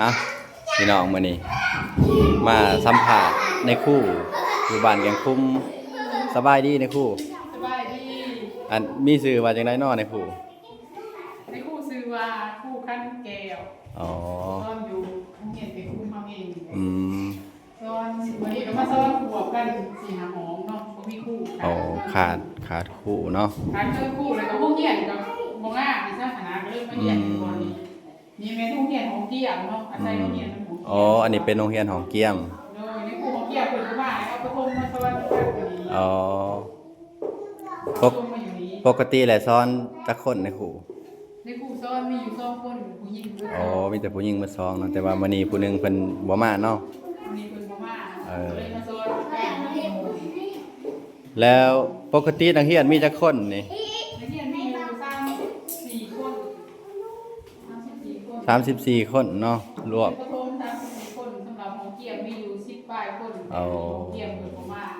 อะพี่น้องมื้อนี้มาสัมภาษณ์ในครู่อยู่บ้านแกงคุ้มสบายดีในครู่สบายดีอันมีชื่อว่าจังไดน้อในครู่ในคู่ซื้อว่าคู่ขั้นแก้วอ๋อตอนอยู่โรงเรียนเป็นคู่ทำเองอืมตอนวันนี้ก็มาซ้อนขวบกันสี่หาหอมเนาะบ่มีคู่เอาขาดขาดครู่เนาะขาดเจอคู่เลยก็พวกเฮียนกับบ่ง่ามีสถานะก็เลยมาเฮียนก่อน นี้มีแม่ทุกเฮียนของเกี่ยมเนาะอาศัยโรงเรียนของเกี่ยมอ๋อ อันนี้เป็นโรงเรียนของเกียม โดยในคู่ของเกี่ยมเพิ่นก็ว่าเอาไปทงมาซ้อนกันอยู่นี่อ๋อเอาทงมาอยู่นี่ปกติแหละซ้อนจักคนในครู่ในคู่ซ้อนมีอยู่สองคนผู้หญิงด้วยอ๋อ มีแต่ผู้หญิงมาซ้อนเนาะแต่ว่ามื้อนี้ผู้หนึงเพิ่นบ่มาเนาะวันนี้เพิ่นบ่มาเออ เลยมาซ้อนกันอยู่นี่แล้วปกตินักเรียนมีจักคนนี่นักเรียนมีอยู่สามสี่คน สามสิบสี่คน34คนเนาะรวมประทมสามสิบสี่คนสำหรับหอเกียมมีอยู่สิบปลายคนเอาหอเกียมอยู่ประมาณ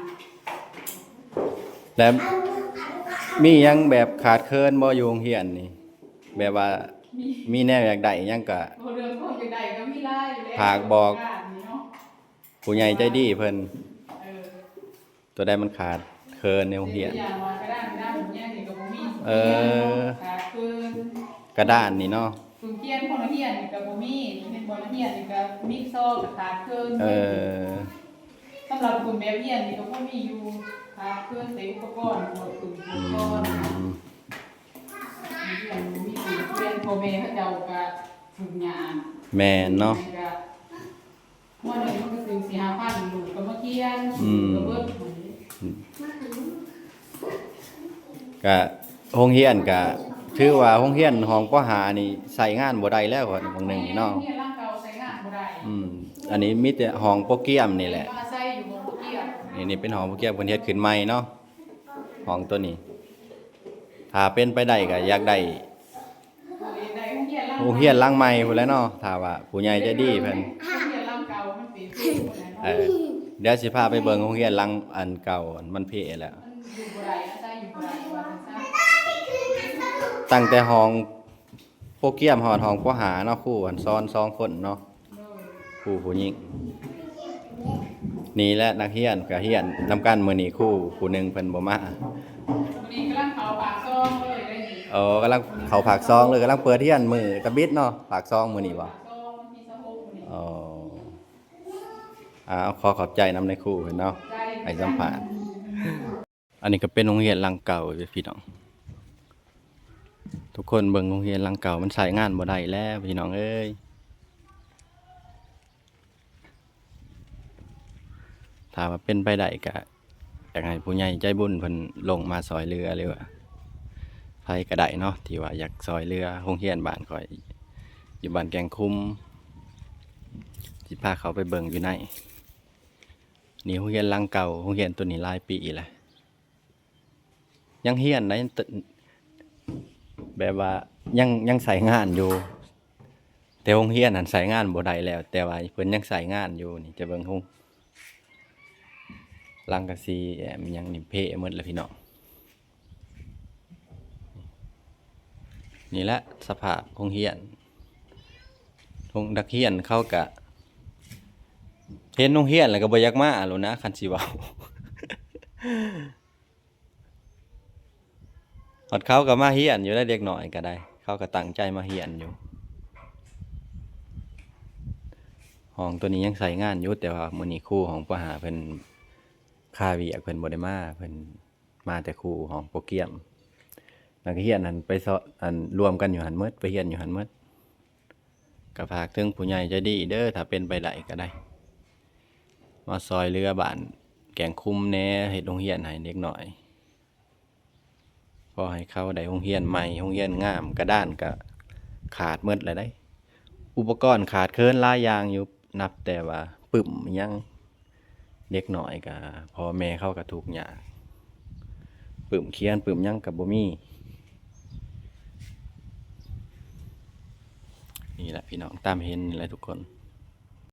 แล้วมีหยังแบบขาดเคินบ่อยู่โรงเรียนนี่ แบบว่ามีมีแนวอยากได้หยังก็โเรื่องคนอยู่ใดก็มีไล่อยู่แล้วฝากบอกนี่เนาะผู้ใหญ่ใจดีเพิ่นเออตัวใดมันขาดเคินในโรงเรียน อย่างว่ากระด้างกระด้างผมแยกนี่กับผมมีเออ ขาดเกินกระดานนี่เนาะ กลุ่มเกียนคนละเฮียนนี่กับผมมีเป็นบอลเฮียนนี่กับมิกซอกับขาดเกินเออสำหรับกลุ่มแบบเฮียนนี่ก็บ่มีอยู่ขาดเกินใส่อุปกรณ์หมดกลุ่มอุปกรณ์อืมเรียนมีเรียนโปรเมเขาเจ้าก็ฝึกงานแม่นเนาะก็มื่อหนึ่งมันก็ซื้อสี่ห้าพันลูกก็มาเกียนอืมก็เบิดก็โรงเรียนก็ ถือว่าโรงเรียนของปหานี่ใส่งานบ่ได้แล้วก็บางหนึงนี่เนาะเรียนร่างเก่าใช้งานบ่ได้อืมอันนี้มีแต่ห้องโปรเกียมนี่แหละมาใส่อยู่บนเกียนนี่นี่เป็นห้องโปรเกียมเพิ่นเฮ็ดขึ้นใหม่เนาะห้องตัวนี้ถ้าเป็นไปได้ก็อยากได้ได้โรงเรียนร่างโรงเรียนหลังใหม่พุ่นแหล้วเนาะถ้าว่าผู้ใหญ่ใจดีเพิ่นโรงเรียนร่างเก่ามันเป็นที่คนไหนเอเนาะอเดี๋ยวสิพาไปเบิ่งโรงเรียนหลังอันเก่ามันเพแล้วมันอยู่บ่ได้อาศัยอยู่บ่ได้ว่าซั่นซะ ตั้งแต่ห้องโปรเกียมฮอดห้องปหาเนาะครูอันซ้อนสองคนเนาะโดยครูผู้หญิงนี่แหละนักเรียนก็เรียนนำกันมื้อนี้ครูผู้หนึงเพิ่นบ่มาวันนี้กำลังเข้าปากซองเลยได้ยินเออกำลังเข้าภาคซองเลยกำลังเปิดเรียนมื้อตะบิดเนาะภาคซองมื้อนี้บ่ปากซองที่สะโพกนี่อ๋ออ่าขอขอบใจนำในครูเพิ่นเนาะได้ให้สัมภาษณ์อันนี้ก็เป็นโรงเรียนหลังเก่าเด้อพี่น้อง ทุกคนเบิ่งโรงเรียนหลังเก่ามันใช้งานบ่ได้แล้วพี่น้องเอ้ยถ้าว่าเป็นไปได้ก็อยากให้ผู้ใหญ่ใจบุญเพิ่นลงมาซอยเรือเลยว่าไผก็ได้เนาะที่ว่าอยากซอยเรือโรงเรียนบ้านข่อย อยู่บ้านแกงคุ้มสิพาเขาไปเบิ่งอยู่ในนี่โรงเรียนหลังเก่าโรงเรียนตัวนี้หลายปีแหละยังเฮียนได้ต แบบว่ายังยังใส่งานอยู่ แต่โรงเรียนนั่นใส่งานบ่ได้แล้ว แต่ว่าเพิ่นยังใส่งานอยู่นี่จะเบิ่งโรงลังกะซีแอมยังนี่เพะหมดแล้วพี่น้องนี่แหละสภาพโรงเรียนโรงดักเรียนเข้ากะเห็นโรงเรียนแล้วก็บ่อยากมาแล้วนะคันสิเว้า ฮอดเขาก็มาเฮียนอยู่ได้เด็กหน่อยก็ได้ เขาก็ตั้งใจมาเฮียนอยู่ ห้องตัวนี้ยังใส่งานอยู่แต่ว่ามื้อนี้ครูของปหาเพิ่นคาเวียเพิ่นบดมาเพิ่นมาแต่ครูของโปรเกียมนักเรียนนั้นไปสอนอันรวมกันอยู่หันหมดไปเรียนอยู่หันหมดก็ฝากถึงผู้ใหญ่ใจดีเด้อถ้าเป็นไปได้ก็ได้ มาซอยเรือบ้านแกงคุ้มแน่เฮ็ดโรงเรียนให้เด็กหน้อย อให้เขาได้โรงเรียนใหม่โรงเรียนงามกระด้านก็ขาดหมดเลยได้ อุปกรณ์ขาดเคินลายยางอยู่นับแต่ว่าปึ่มยังเด็กหน่อยก็พอแม่เข้ากับถูกอย่างปึ่มเคียนปึ่มยังกับบ่มีนี่แหละพี่น้องตามเห็นนี่แหละทุกคน